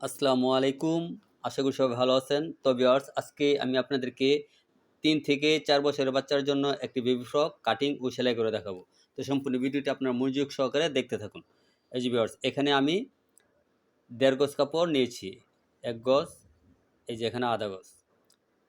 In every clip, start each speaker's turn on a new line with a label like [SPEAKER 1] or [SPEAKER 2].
[SPEAKER 1] আসসালামু আলাইকুম। আশা করি সবাই ভালো আছেন। তো ভিউয়ার্স, আজকে আমি আপনাদেরকে তিন থেকে চার বছরের বাচ্চার জন্য একটি বেবি ফ্রক কাটিং ও সেলাই করে দেখাবো। তো সম্পূর্ণ ভিডিওটি আপনার মনোযোগ সহকারে দেখতে থাকুন। এই যে ভিউয়ার্স, এখানে আমি দেড় গজ কাপড় নিয়েছি। এক গজ, এই যে এখানে আধা গজ।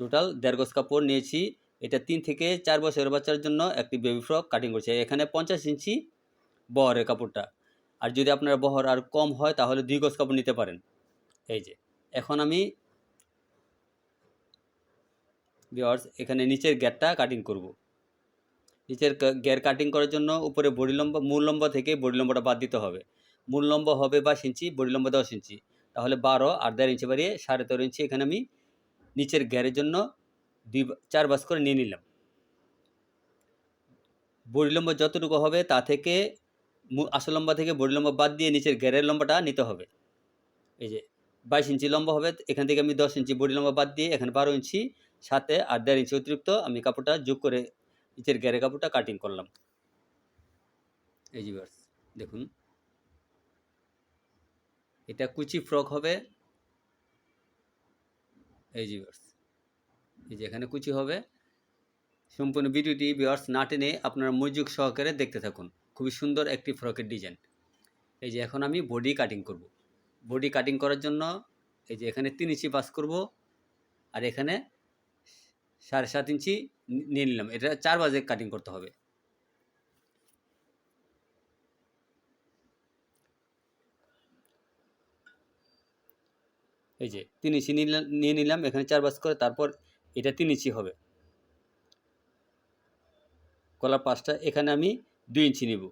[SPEAKER 1] টোটাল দেড় গজ কাপড় নিয়েছি। এটা তিন থেকে চার বছরের বাচ্চার জন্য একটি বেবি ফ্রক কাটিং করছে। এখানে পঞ্চাশ ইঞ্চি বহরের কাপড়টা। আর যদি আপনার বহর আর কম হয়, তাহলে দুই গজ কাপড় নিতে পারেন। এই যে, এখন আমি বিয়ার্স এখানে নিচের গ্যারটা কাটিং করব। নিচের গ্যার কাটিং করার জন্য উপরে বডি লম্বা, মূল লম্বা থেকে বডি লম্বাটা বাদ দিতে হবে। মূল লম্বা হবে বাইশ ইঞ্চি বডি লম্বা দশ ইঞ্চি। তাহলে বারো আর দেড় ইঞ্চি বাড়িয়ে সাড়ে তেরো ইঞ্চি এখানে আমি নিচের গ্যারের জন্য দুই চার বাস করে নিয়ে নিলাম। বডি লম্বা যতটুকু হবে তা থেকে আসল লম্বা থেকে বডি লম্বা বাদ দিয়ে নিচের গ্যারের লম্বাটা নিতে হবে। এই যে বাইশ ইঞ্চি লম্বা হবে, এখান থেকে আমি দশ ইঞ্চি বডি লম্বা বাদ দিয়ে এখানে বারো ইঞ্চি, সাথে আর দেড় ইঞ্চি অতিরিক্ত আমি কাপড়টা যোগ করে নিচের গ্যারে কাপড়টা কাটিং করলাম। এই বাস দেখুন। এটা কুচি ফ্রক হবে। এই বাস এই যে এখানে কুচি হবে। সম্পূর্ণ ভিডিওটি বিয়ার্স না টেনে আপনারা মনোযোগ সহকারে দেখতে থাকুন। খুবই সুন্দর একটি ফ্রকের ডিজাইন এই যে এখন আমি বডি কাটিং করব। বডি কাটিং করার জন্য এই যে এখানে তিন ইঞ্চি পাস করব আর এখানে সাড়ে সাত ইঞ্চি নিয়ে নিলাম। এটা চার বাজে কাটিং করতে হবে। এই যে তিন ইঞ্চি নিয়ে নিলাম এখানে চার বাজ করে, তারপর এটা তিন ইঞ্চি হবে। গলার পাশটা এখানে আমি দুই ইঞ্চি নিব।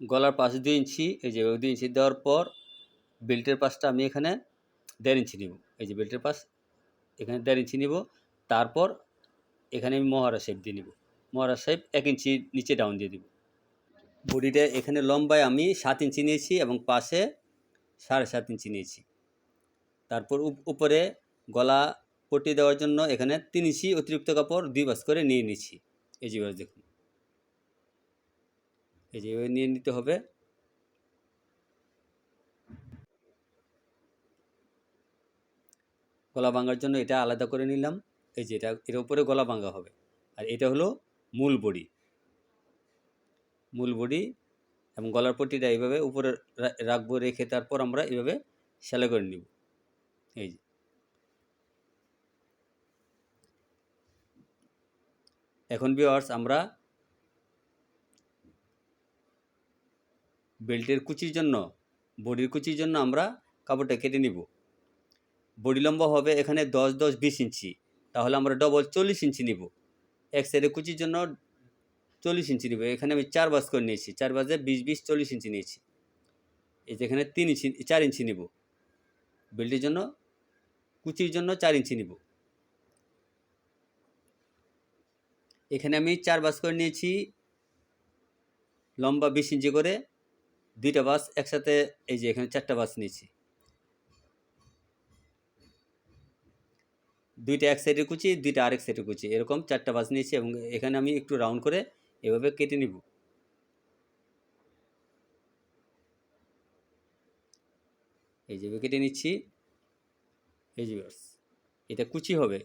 [SPEAKER 1] গলার পাশ দুই ইঞ্চি, এই যে দুই ইঞ্চি দেওয়ার পর বেল্টের পাশটা আমি এখানে দেড় ইঞ্চি নিব। এই যে বেল্টের পাশ, এখানে দেড় ইঞ্চি নিব। তারপর এখানে আমি মহারা শেপ দিয়ে নিব। মহারা শেপ এক ইঞ্চি নিচে ডাউন দিয়ে দিব। বডিটা এখানে লম্বায় আমি সাত ইঞ্চি নিয়েছি এবং পাশে সাড়ে সাত ইঞ্চি নিয়েছি। তারপর উপরে গলা পট্টি দেওয়ার জন্য এখানে তিন ইঞ্চি অতিরিক্ত কাপড় দুই বাস করে নিয়ে নিচ্ছি। এই যে দেখুন। এই যে নিয়ে নিতে হবে। গলা ভাঙার জন্য এটা আলাদা করে নিলাম। এই যে এটা, এর উপরে গলা ভাঙা হবে। আর এটা হলো মূল বডি। মূল বডি এবং গলার পট্টিটা এইভাবে উপরে রাখব, রেখে তারপর আমরা এইভাবে সেলাই করে নিব। এই যে। এখন ভিওয়ার্স আমরা বেল্টের কুচির জন্য, বডির কুচির জন্য আমরা কাপড়টা কেটে নিব। বডি লম্বা হবে এখানে দশ দশ, বিশ ইঞ্চি। তাহলে আমরা ডবল চল্লিশ ইঞ্চি নিব। এক সাইডে কুচির জন্য চল্লিশ ইঞ্চি নিব। এখানে আমি চার বাস করে নিয়েছি। চার বাজে বিশ বিশ, চল্লিশ ইঞ্চি নিয়েছি। এই যে এখানে তিন ইঞ্চি, চার ইঞ্চি নিব। বেল্টের জন্য, কুচির জন্য চার ইঞ্চি নিব। এখানে আমি চার বাস করে নিয়েছি। লম্বা বিশ ইঞ্চি করে দুইটা বাস একসাথে, এই যে এখানে চারটা বাস নিয়েছি। দুইটা এক সাইডে কুচি, দুইটা আরেক সাইডে কুচি। এরকম চারটা বাস নিয়েছি এবং এখানে আমি একটু রাউন্ড করে এভাবে কেটে নিব। এই যে কেটে নিচ্ছি। এই যে এটা কুচি হবে।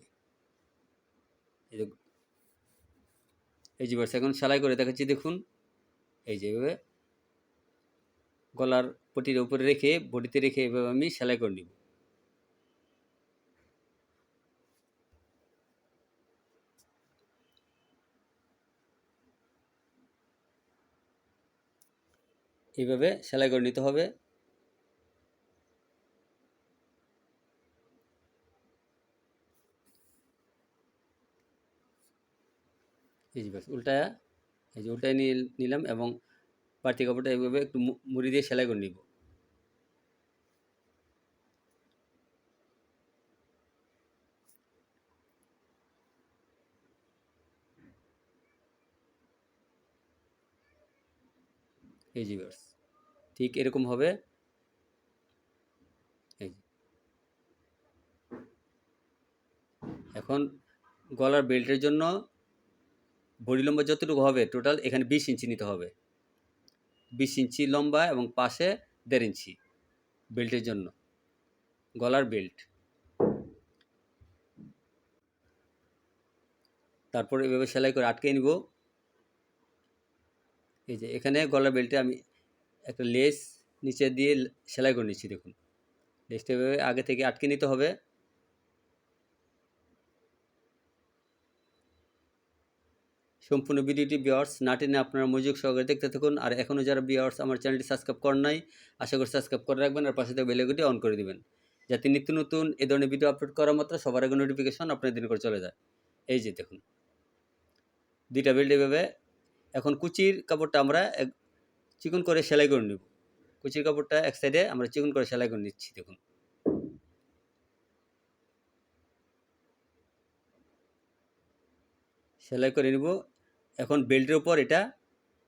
[SPEAKER 1] এই যে এখন সেলাই করে দেখাচ্ছি, দেখুন। এই যেভাবে গলার পটির উপরে রেখে, বডিতে রেখে এভাবে আমি সেলাই করে নিব। এইভাবে সেলাই করে নিতে হবে। এই যে এই যে উল্টায় নিয়ে নিলাম এবং বাড়তি কাপড়টা এইভাবে একটু মুড়ি দিয়ে সেলাই করে নিব। এই বাস ঠিক এরকম হবে। এখন গলার বেল্টের জন্য বডি লম্বা যতটুকু হবে টোটাল এখানে বিশ ইঞ্চি নিতে হবে। বিশ ইঞ্চি লম্বা এবং পাশে দেড় ইঞ্চি বেল্টের জন্য। গলার বেল্ট। তারপর এভাবে সেলাই করে আটকে নিব। এই যে এখানে গলার বেল্টে আমি একটা লেস নিচে দিয়ে সেলাই করে নিচ্ছি, দেখুন। লেসটা এভাবে আগে থেকে আটকে নিতে হবে। সম্পূর্ণ ভিডিওটি বিয়ার্স না টেনে আপনারা মনোযোগ সহকারে দেখতে থাকুন। আর এখনও যারা বিয়ার্স আমার চ্যানেলটি সাবস্ক্রাইব করেন নাই, আশা করি সাবস্ক্রাইব করে রাখবেন আর পাশে থেকে বেলেগুটি অন করে দিবেন। যাতে নিত্য নতুন এ ধরনের ভিডিও আপলোড করা মাত্র সবার আগে নোটিফিকেশন আপনার দিন করে চলে যায়। এই যে দেখুন। দুইটা বেল্ট এভাবে। এখন কুচির কাপড়টা আমরা চিকন করে সেলাই করে নেব। কুচির কাপড়টা এক সাইডে আমরা চিকন করে সেলাই করে নিচ্ছি, দেখুন। সেলাই করে নিব। এখন বেল্টের উপর এটা,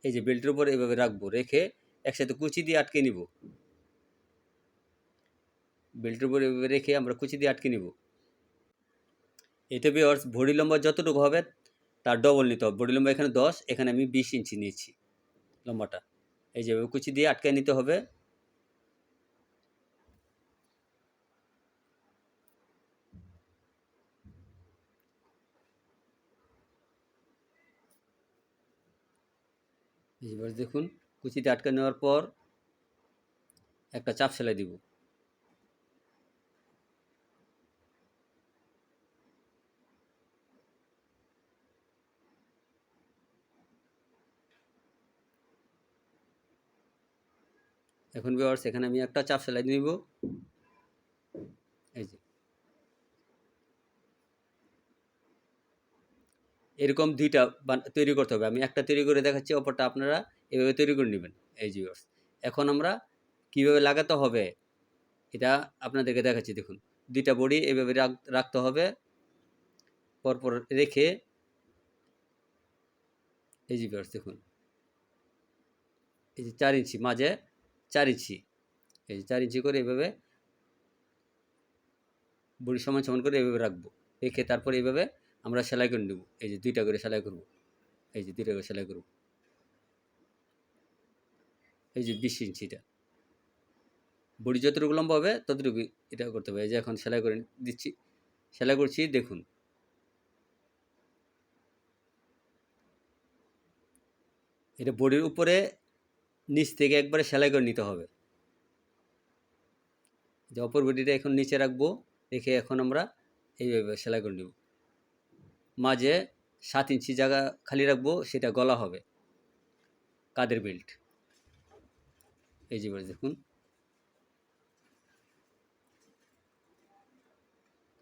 [SPEAKER 1] এই যে বেল্টের উপর এভাবে রাখব, রেখে একসাথে কুচি দিয়ে আটকে নিব। বেল্টের উপর এভাবে রেখে আমরা কুচি দিয়ে আটকে নিব। এতে বিয়ার্স ভরি লম্বা যতটুকু হবে, তার ডবল নিতে হবে। বডি লম্বা এখানে দশ, এখানে আমি বিশ ইঞ্চি নিয়েছি লম্বাটা। এই যে কুচি দিয়ে আটকে নিতে হবে। এবার দেখুন, কুচিতে আটকে নেওয়ার পর একটা চাপ সেলাই দিব। এখন বিয়ার্স এখানে আমি একটা চাপ সেলাই নিব। এই যে। এরকম দুইটা তৈরি করতে হবে। আমি একটা তৈরি করে দেখাচ্ছি, অপরটা আপনারা এভাবে তৈরি করে নেবেন। এই বিয়ার্স এখন আমরা কীভাবে লাগাতে হবে, এটা আপনাদেরকে দেখাচ্ছি, দেখুন। দুইটা বডি এভাবে রাখতে হবে। পরপর রেখে এই বিয়ার্স দেখুন। এই যে চার ইঞ্চি মাঝে চার ইঞ্চি। এই যে চার ইঞ্চি করে এভাবে বড়ি সমান সমান করে এভাবে রাখব। রেখে তারপর এইভাবে আমরা সেলাই করে নেব। এই যে দুইটা করে সেলাই করব। এই যে দুইটা করে সেলাই করব। এই যে বিশ ইঞ্চিটা। বড়ি যতটুকু লম্বা হবে ততটুকু এটা করতে হবে। এই যে এখন সেলাই করে দিচ্ছি। সেলাই করছি, দেখুন। এটা বডির উপরে নিচ থেকে একবারে সেলাই করে নিতে হবে। যে অপর বডিটা এখন নিচে রাখব, রেখে এখন আমরা এইভাবে সেলাই করে নেব। মাঝে সাত ইঞ্চি জায়গা খালি রাখব, সেটা গলা হবে। কাদের বেল্ট। এই যে দেখুন।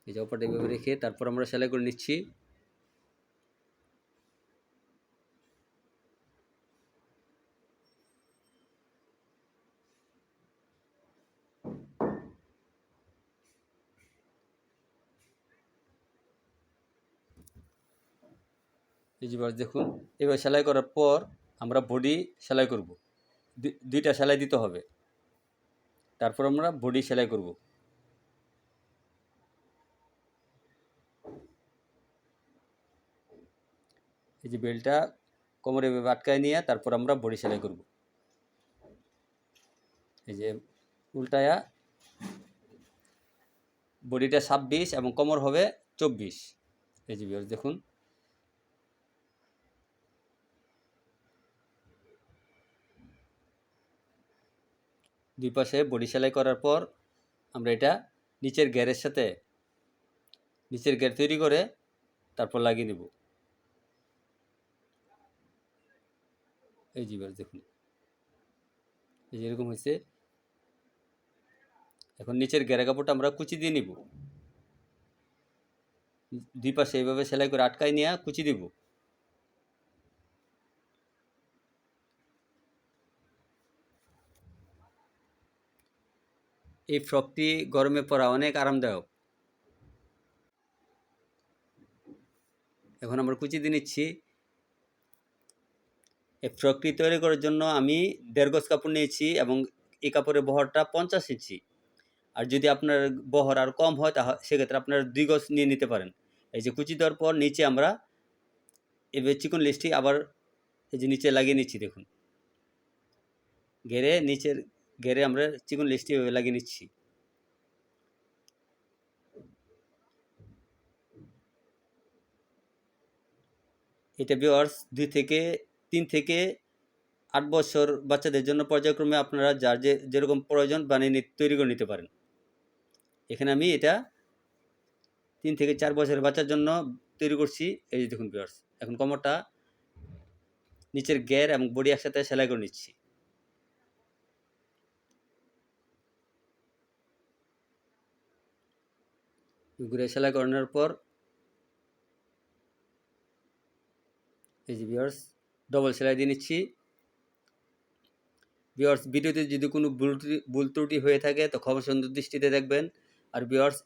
[SPEAKER 1] এই যে অপরটা এইভাবে রেখে তারপর আমরা সেলাই করে নিচ্ছি। এই যে দেখুন, এবার সেলাই করার পর আমরা বডি সেলাই করব। দুইটা সেলাই দিতে হবে। তারপর আমরা বডি সেলাই করব। এই যে বেলটা কোমরে আটকায় নিয়ে তারপর আমরা বডি সেলাই করব। এই যে উল্টায়া বডিটা ছাব্বিশ এবং কোমর হবে চব্বিশ। এই যে দেখুন দুই পাশে বডি সেলাই করার পর আমরা এটা নিচের গ্যারের সাথে, নিচের গ্যার তৈরি করে তারপর লাগিয়ে নেব। এই জিবার দেখুন, এই যেরকম হয়েছে। এখন নিচের গ্যারা কাপড়টা আমরা কুচি দিয়ে নিব। দুই পাশে এইভাবে সেলাই করে আটকাই নিয়ে কুচি দিব। এই ফ্রকটি গরমে পরা অনেক আরামদায়ক। এখন আমরা কুচি দিয়ে নিচ্ছি। এই ফ্রকটি তৈরি করার জন্য আমি দেড় গজ কাপড় নিয়েছি এবং এই কাপড়ের বহরটা পঞ্চাশ ইঞ্চি। আর যদি আপনার বহর আর কম হয় তা সেক্ষেত্রে আপনার দুই গজ নিয়ে নিতে পারেন। এই যে কুচি দেওয়ার পর নিচে আমরা এবার চিকন লিস্টটি আবার এই যে নিচে লাগিয়ে নিচ্ছি, দেখুন। ঘেরে নিচের ঘেরে আমরা চিকন লিস্টি লাগিয়ে নিচ্ছি। এটা বিওয়ার্স দুই থেকে, তিন থেকে আট বছর বাচ্চাদের জন্য পর্যায়ক্রমে আপনারা যার যে, যেরকম প্রয়োজন বানিয়ে তৈরি করে নিতে পারেন। এখানে আমি এটা তিন থেকে চার বছরের বাচ্চার জন্য তৈরি করছি। এই যে দেখুন বিওয়ার্স এখন কমরটা নিচের গ্যার এবং বডি একসাথে সেলাই করে নিচ্ছি। ঘুরে সেলাই করানোর পর, এই যে ভিওয়ার্স ডবল সেলাই দিয়ে নিচ্ছি। ভিওয়ার্স ভিডিওতে যদি কোনো ভুল ত্রুটি- হয়ে থাকে, তো খবর সুন্দর দৃষ্টিতে দেখবেন। আর ভিওয়ার্স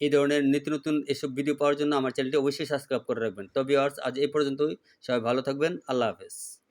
[SPEAKER 1] এই ধরনের নিত্য নতুন এসব ভিডিও পাওয়ার জন্য আমার চ্যানেলটি অবশ্যই সাবস্ক্রাইব করে রাখবেন। তো ভিওয়ার্স আজ এই পর্যন্তই। সবাই ভালো থাকবেন। আল্লাহ হাফেজ।